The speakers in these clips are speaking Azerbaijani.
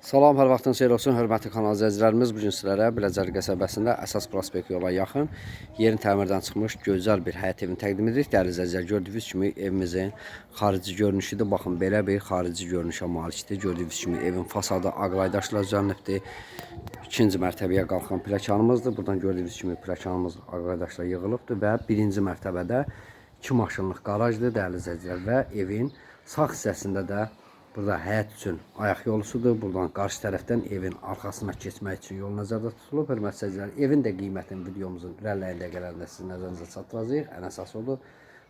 Salam, hər vaxtınız xeyir olsun, hörmətli kanal izləyicilərimiz. Bu gün sizlərə Biləcər qəsəbəsində əsas prospekt yola yaxın yerin təmirdən çıxmış gözəl bir həyət evini təqdim edirik. Dəyərli izləyicilər, gördüyünüz kimi evimizin xarici görünüşüdür. Baxın, belə bir xarici görünüşə malikdir. Gördüyünüz kimi evin fasadı ağlaydaşla düzənlibdir. İkinci mərtəbəyə qalxan plakanımızdır. Buradan gördüyünüz kimi plakanımız ağlaydaşla yığılıbdır və birinci mərtəbədə 2 maşınlıq qarajdır dəyərli izləyicilər və evin sağ hissəsində də Burada həyat üçün ayaq yolusudur. Buradan qarşı tərəfdən evin arxasına keçmək üçün yol nəzərdə tutulub. Hörmətli seyircilər, evin də qiymətini videomuzun irəliləyən dəqiqələrində sizin nəzərinizə çatdıracağıq. Ən əsası odur.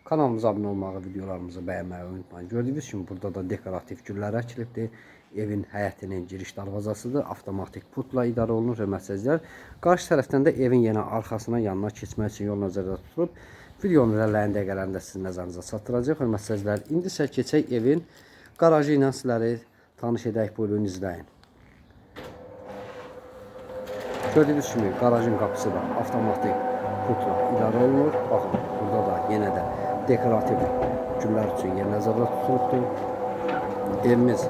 Kanalımıza abunə olmağı, videolarımızı bəyənməyi unutmayın. Gördüyünüz kimi burada da dekorativ güllər əkilibdir. Evin həyətinin giriş darvazasıdır. Avtomatik putla idarə olunur. Hörmətli seyircilər, qarşı tərəfdən də evin yenə arxasına, yanına keçmək üçün yol nəzərdə tutulub. Videonun irəliləyən dəqiqələrində sizin nəzərinizə çatdıracağıq. Hörmətli seyircilər, indi isə keçək evin Garajı ilə sizləri tanış edək, buyurun izləyin. Gördüyünüz kimi garajın qapısı da avtomatik putla idarə olunur. Baxın, burada da yenə də dekorativ güllər üçün yer nəzərdə tutulubdur. Evimiz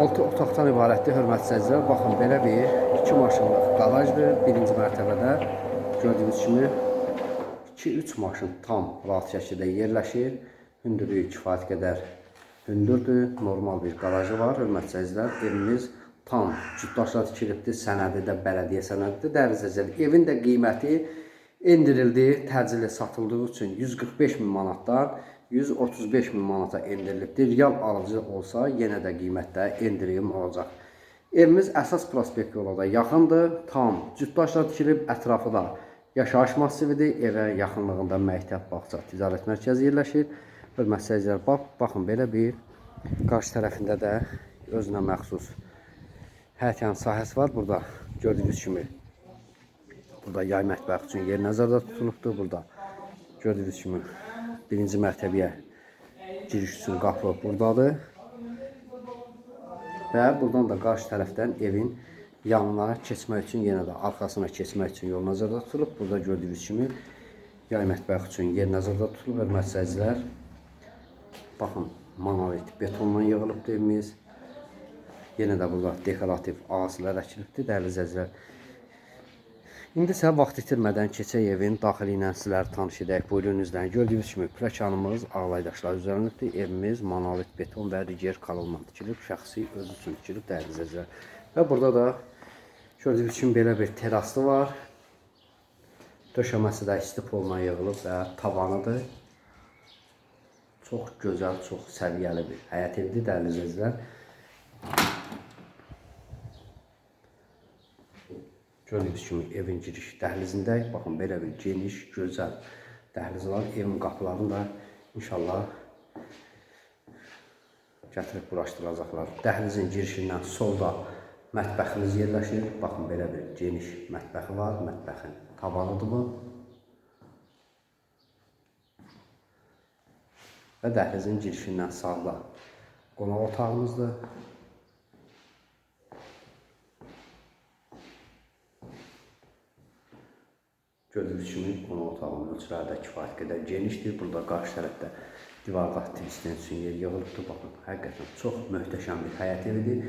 6 otaqdan ibarətdir, hörmətli seyircilər. Baxın, belə bir 2 maşınlıq garajdır. Birinci mərtəbədə gördüyünüz kimi 2-3 maşın tam rahat şəkildə yerləşir. Hündürlüyü kifayət qədər hündürdür, normal bir qarajı var. Hörmətli seyircilər, evimiz tam cütdaşla tikilibdir. Sənədi də bələdiyyə sənədidir. Dəyərli seyircilər, evin də qiyməti endirildi, təcili satıldığı üçün 145 min manatdan 135 min manata endirilibdir. Real alıcı olsa yenə də qiymətdə endirim olacaq. Evimiz əsas prospekt yola da yaxındır. Tam cütdaşla tikilib, ətrafı da yaşayış massividir. Evə yaxınlığında məktəb, bağça, ticarət mərkəzi yerləşir. Hörmətli seyircilər, bax, baxın belə bir qarşı tərəfində də özünə məxsus həyətyan sahəsi var. Burada gördüyünüz kimi burada yay mətbəx üçün yer nəzərdə tutulubdur. Burada gördüyünüz kimi birinci mərtəbəyə giriş üçün qapı buradadır. Və buradan da qarşı tərəfdən evin yanına keçmək üçün, yenə də arxasına keçmək üçün yol nəzərdə tutulub. Burada gördüyünüz kimi yay mətbəx üçün yer nəzərdə tutulub. Hörmətli seyircilər, Baxın, monolit betondan yığılıbdır evimiz. Yenə də burada dekorativ ağaclar əkilibdir, dəyərli izləyicilər. İndi isə vaxt itirmədən keçək evin daxili ilə sizləri tanış edək. Buyurun izləyin. Gördüyünüz kimi plakanımız ağlaydaşlar üzərindədir. Evimiz monolit beton və riger kalonla tikilib, şəxsi özü üçün tikilib, dəyərli izləyicilər. Və burada da gördüyünüz kimi belə bir teraslı var. Döşəməsi də istipolla yığılıb və tavanıdır. Çox gözəl, çox səviyyəli bir həyət evidir, dəyərli izləyicilər. Gördüyünüz kimi evin giriş dəhlizindəyik. Baxın, belə bir geniş, gözəl dəhliz var. Evin qapılarını da inşallah gətirib quraşdıracaqlar. Dəhlizin girişindən solda mətbəximiz yerləşir. Baxın, belə bir geniş mətbəxi var. Mətbəxin tavanıdır bu. Və dəhlizin girişindən sağda qonaq otağımızdır. Gördüyünüz kimi qonaq otağının ölçüləri də kifayət qədər genişdir. Burada qarşı tərəfdə divarda tilisten üçün yer yığılıbdır. Baxın, həqiqətən çox möhtəşəm bir həyət evidir.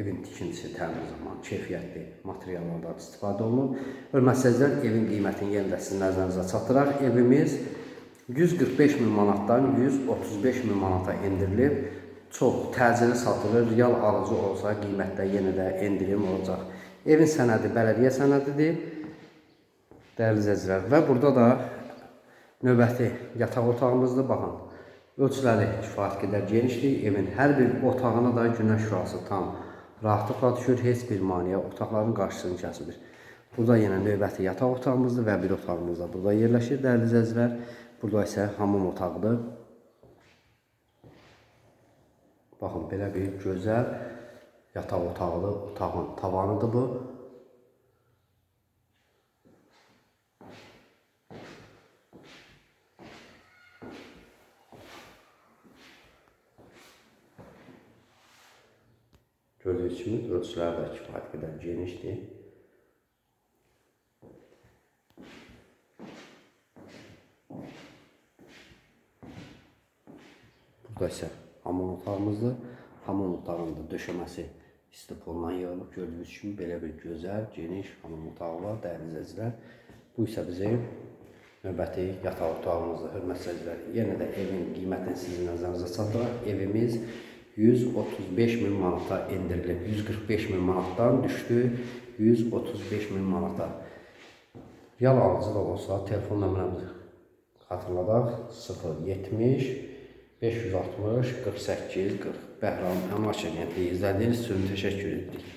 Evin tikintisi təmir zaman keyfiyyətli materiallardan istifadə olunur. Hörmətli seyircilər, evin qiymətini yenə də sizin nəzərinizə çatdıraq. Evimiz 145 min manatdan 135 min manata endirilib. Çox təcili satılır. Real alıcı olsa qiymətdə yenə də endirim olacaq. Evin sənədi bələdiyyə sənədidir. Dəyərli izləyicilər və burada da növbəti yataq otağımızdır. Baxın, ölçüləri kifayət qədər genişdir. Evin hər bir otağına da günəş şüası tam rahatlıqla düşür. Heç bir maneə otaqların qarşısını kəsmir. Burada yenə növbəti yataq otağımızdır və bir otağımız da burada yerləşir. Dəyərli izləyicilər, Burada isə hamam otağıdır. Baxın, belə bir gözəl yataq otağıdır. Otağın tavanıdır bu. Gördüyünüz kimi ölçüləri də kifayət qədər genişdir. Burada isə hamam otağımızdır. Hamam otağında döşəməsi istifoldan yığılıb gördüyünüz kimi belə bir gözəl, geniş hamam otağı var, dəyərli izləyicilər. Bu isə bizim növbəti yataq otağımızdır, hörmətli izləyicilər. Yenə də evin qiymətini sizin nəzərinizə çatdıraq. Evimiz 135 min manata endirilib. 145 min manatdan düşdü 135 min manata. Real alıcı da olsa telefon nömrəmizi xatırladaq 070 560 48 40 Bəhram Əmlak Agentliyi izlədiyiniz üçün təşəkkür edirik.